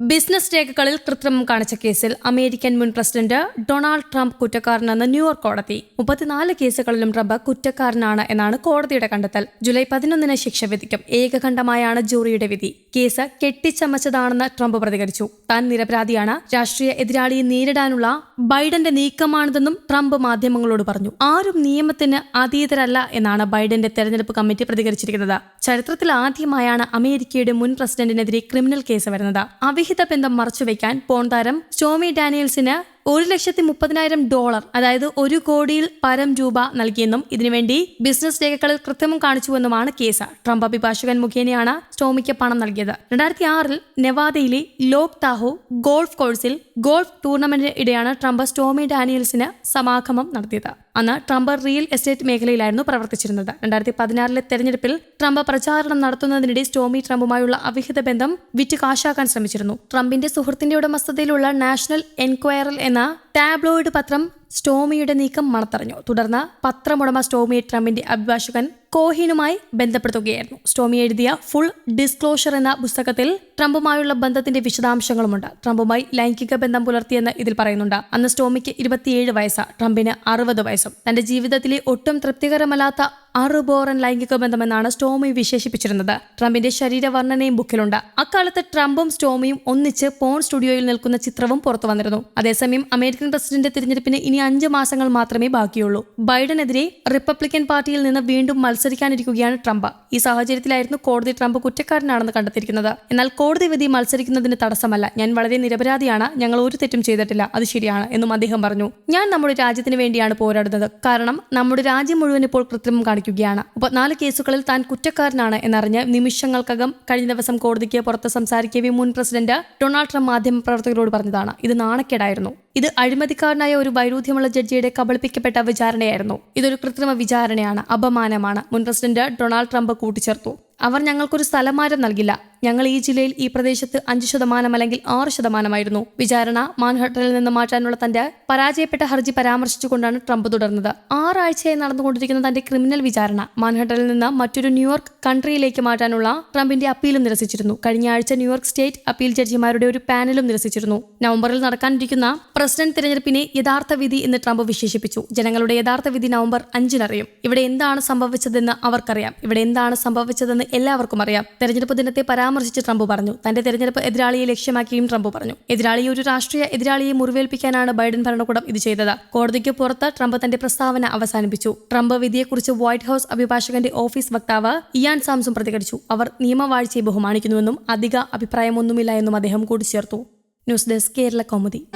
Business രേഖകളിൽ കൃത്രിമം കാണിച്ച കേസിൽ അമേരിക്കൻ മുൻ പ്രസിഡന്റ് ഡൊണാൾഡ് ട്രംപ് കുറ്റക്കാരനെന്ന് ന്യൂയോർക്ക് കോടതി. മുപ്പത്തിനാല് കേസുകളിലും ട്രംപ് കുറ്റക്കാരനാണ് എന്നാണ് കോടതിയുടെ കണ്ടെത്തൽ. ജൂലൈ പതിനൊന്നിന് ശിക്ഷ വിധിക്കും. ഏകകണ്ഠമായാണ് ജൂറിയുടെ വിധി. കേസ് കെട്ടിച്ചമച്ചതാണെന്ന് ട്രംപ് പ്രതികരിച്ചു. താൻ നിരപരാധിയാണ്. രാഷ്ട്രീയ എതിരാളിയെ നേരിടാനുള്ള ബൈഡന്റെ നീക്കമാണിതെന്നും ട്രംപ് മാധ്യമങ്ങളോട് പറഞ്ഞു. ആരും നിയമത്തിന് അതീതരല്ല എന്നാണ് ബൈഡന്റെ തെരഞ്ഞെടുപ്പ് കമ്മിറ്റി പ്രതികരിച്ചിരിക്കുന്നത്. ചരിത്രത്തിൽ ആദ്യമായാണ് അമേരിക്കയുടെ മുൻ പ്രസിഡന്റിനെതിരെ ക്രിമിനൽ കേസ് വരുന്നത്. അവിഹിത ബന്ധം മറച്ചുവെക്കാൻ പോൺ താരം സ്റ്റോമി ഡാനിയൽസിന് ഒരു ലക്ഷത്തി മുപ്പതിനായിരം ഡോളർ അതായത് ഒരു കോടിയിൽ പരം രൂപ നൽകിയെന്നും ഇതിനുവേണ്ടി ബിസിനസ് രേഖകളിൽ കൃത്രിമം കാണിച്ചുവെന്നുമാണ് കേസ്. ട്രംപ് അഭിഭാഷകൻ മുഖേനയാണ് സ്റ്റോമിക്ക് പണം നൽകിയത്. രണ്ടായിരത്തി ആറിൽ നെവാദയിലെ ലോക് താഹോ ഗോൾഫ് കോഴ്സിൽ ഗോൾഫ് ടൂർണമെന്റിന് ഇടെയാണ് ട്രംപ് സ്റ്റോമി ഡാനിയൽസിന് സമാഗമം നടത്തിയത്. അന്ന് ട്രംപ് റിയൽ എസ്റ്റേറ്റ് മേഖലയിലായിരുന്നു പ്രവർത്തിച്ചിരുന്നത്. രണ്ടായിരത്തി പതിനാറിലെ തെരഞ്ഞെടുപ്പിൽ ട്രംപ് പ്രചാരണം നടത്തുന്നതിനിടെ സ്റ്റോമി ട്രംപുമായുള്ള അവിഹിത ബന്ധം വിറ്റ് കാശാക്കാൻ ശ്രമിച്ചിരുന്നു. ട്രംപിന്റെ സുഹൃത്തിന്റെ ഉടമസ്ഥതയിലുള്ള നാഷണൽ എൻക്വയറൽ എന്ന എന്ന ടാബ്ലോയിഡ് പത്രം സ്റ്റോമിയുടെ നീക്കം മണത്തറിഞ്ഞു. തുടർന്ന് പത്രമുടമ സ്റ്റോമിയെ ട്രംപിന്റെ അഭിഭാഷകൻ കോഹിനുമായി ബന്ധപ്പെടുത്തുകയായിരുന്നു. സ്റ്റോമി എഴുതിയ ഫുൾ ഡിസ്ക്ലോഷർ എന്ന പുസ്തകത്തിൽ ട്രംപുമായുള്ള ബന്ധത്തിന്റെ വിശദാംശങ്ങളുമുണ്ട്. ട്രംപുമായി ലൈംഗിക ബന്ധം പുലർത്തിയെന്ന് ഇതിൽ പറയുന്നുണ്ട്. അന്ന് സ്റ്റോമിക്ക് ഇരുപത്തിയേഴ് വയസ്സ് ട്രംപിന് അറുപത് വയസ്സും. തന്റെ ജീവിതത്തിലെ ഒട്ടും തൃപ്തികരമല്ലാത്ത അറുബോറൻ ലൈംഗിക ബന്ധമെന്നാണ് സ്റ്റോമി വിശേഷിപ്പിച്ചിരുന്നത്. ട്രംപിന്റെ ശരീരവർണനയും ബുക്കിലുണ്ട്. അക്കാലത്ത് ട്രംപും സ്റ്റോമിയും ഒന്നിച്ച് പോൺ സ്റ്റുഡിയോയിൽ നിൽക്കുന്ന ചിത്രവും പുറത്തു വന്നിരുന്നു. അതേസമയം അമേരിക്കൻ പ്രസിഡന്റ് തിരഞ്ഞെടുപ്പിന് ഇനി അഞ്ച് മാസങ്ങൾ മാത്രമേ ബാക്കിയുള്ളൂ. ബൈഡനെതിരെ റിപ്പബ്ലിക്കൻ പാർട്ടിയിൽ നിന്ന് വീണ്ടും മത്സരിക്കാനിരിക്കുകയാണ് ട്രംപ്. ഈ സാഹചര്യത്തിലായിരുന്നു കോടതി ട്രംപ് കുറ്റക്കാരനാണെന്ന് കണ്ടെത്തിയിരിക്കുന്നത്. എന്നാൽ കോടതി വിധി മത്സരിക്കുന്നതിന് തടസ്സമല്ല. ഞാൻ വളരെ നിരപരാധിയാണ്. ഞങ്ങൾ ഒരു തെറ്റും ചെയ്തിട്ടില്ല. അത് ശരിയാണ് എന്നും അദ്ദേഹം പറഞ്ഞു. ഞാൻ നമ്മുടെ രാജ്യത്തിന് വേണ്ടിയാണ് പോരാടുന്നത്. കാരണം നമ്മുടെ രാജ്യം മുഴുവൻ ഇപ്പോൾ കൃത്രിമം കാണിക്കുകയാണ്. മുപ്പത്തിനാല് കേസുകളിൽ താൻ കുറ്റക്കാരനാണ് എന്നറിഞ്ഞ് നിമിഷങ്ങൾക്കകം കഴിഞ്ഞ ദിവസം കോടതിക്ക് പുറത്ത് സംസാരിക്കവേ മുൻ പ്രസിഡന്റ് ഡൊണാൾഡ് ട്രംപ് മാധ്യമപ്രവർത്തകരോട് പറഞ്ഞതാണ്. ഇത് നാണക്കേടായിരുന്നു. ഇത് അഴിമതിക്കാരനായ ഒരു വൈരുദ്ധ്യമുള്ള ജഡ്ജിയുടെ കബളിപ്പിക്കപ്പെട്ട വിചാരണയായിരുന്നു. ഇതൊരു കൃത്രിമ വിചാരണയാണ് അപമാനമാണ് മുൻ പ്രസിഡന്റ് ഡൊണാൾഡ് ട്രംപ് കൂട്ടിച്ചേർത്തു. അവർ ഞങ്ങൾക്കൊരു സ്ഥലമാറ്റം നൽകില്ല. ഞങ്ങൾ ഈ ജില്ലയിൽ ഈ പ്രദേശത്ത് അഞ്ച് ശതമാനം അല്ലെങ്കിൽ ആറ് ശതമാനമായിരുന്നു. വിചാരണ മാൻഹട്ടനിൽ നിന്ന് മാറ്റാനുള്ള തന്റെ പരാജയപ്പെട്ട ഹർജി പരാമർശിച്ചുകൊണ്ടാണ് ട്രംപ് തുടർന്നത്. ആറാഴ്ചയായി നടന്നുകൊണ്ടിരിക്കുന്ന തന്റെ ക്രിമിനൽ വിചാരണ മാൻഹട്ടനിൽ നിന്ന് മറ്റൊരു ന്യൂയോർക്ക് കൺട്രിയിലേക്ക് മാറ്റാനുള്ള ട്രംപിന്റെ അപ്പീലും നിരസിച്ചിരുന്നു. കഴിഞ്ഞ ആഴ്ച ന്യൂയോർക്ക് സ്റ്റേറ്റ് അപ്പീൽ ജഡ്ജിമാരുടെ ഒരു പാനലും നിരസിച്ചിരുന്നു. നവംബറിൽ നടക്കാനിരിക്കുന്ന പ്രസിഡന്റ് തിരഞ്ഞെടുപ്പിനെ യഥാർത്ഥ വിധി എന്ന് ട്രംപ് വിശേഷിപ്പിച്ചു. ജനങ്ങളുടെ യഥാർത്ഥ വിധി നവംബർ അഞ്ചിനറിയും. ഇവിടെ എന്താണ് സംഭവിച്ചതെന്ന് അവർക്കറിയാം. ഇവിടെ എന്താണ് സംഭവിച്ചതെന്ന് എല്ലാവർക്കും അറിയാം. തെരഞ്ഞെടുപ്പ് ദിനത്തെ പരാമർശിച്ച് ട്രംപ് പറഞ്ഞു. തന്റെ തെരഞ്ഞെടുപ്പ് എതിരാളിയെ ലക്ഷ്യമാക്കിയും ട്രംപ് പറഞ്ഞു. എതിരാളിയെ ഒരു രാഷ്ട്രീയ എതിരാളിയെ മുറിവേൽപ്പിക്കാനാണ് ബൈഡൻ ഭരണകൂടം ഇത് ചെയ്തത്. കോടതിക്ക് പുറത്ത് ട്രംപ് തന്റെ പ്രസ്താവന അവസാനിപ്പിച്ചു. ട്രംപ് വിധിയെക്കുറിച്ച് വൈറ്റ് ഹൌസ് അഭിഭാഷകന്റെ ഓഫീസ് വക്താവ് ഇയാൻ സാംസും പ്രതികരിച്ചു. അവർ നിയമവാഴ്ചയെ ബഹുമാനിക്കുന്നുവെന്നും അധിക അഭിപ്രായമൊന്നുമില്ല എന്നും അദ്ദേഹം കൂട്ടിച്ചേർത്തു. News desk Kerala Kaumudi.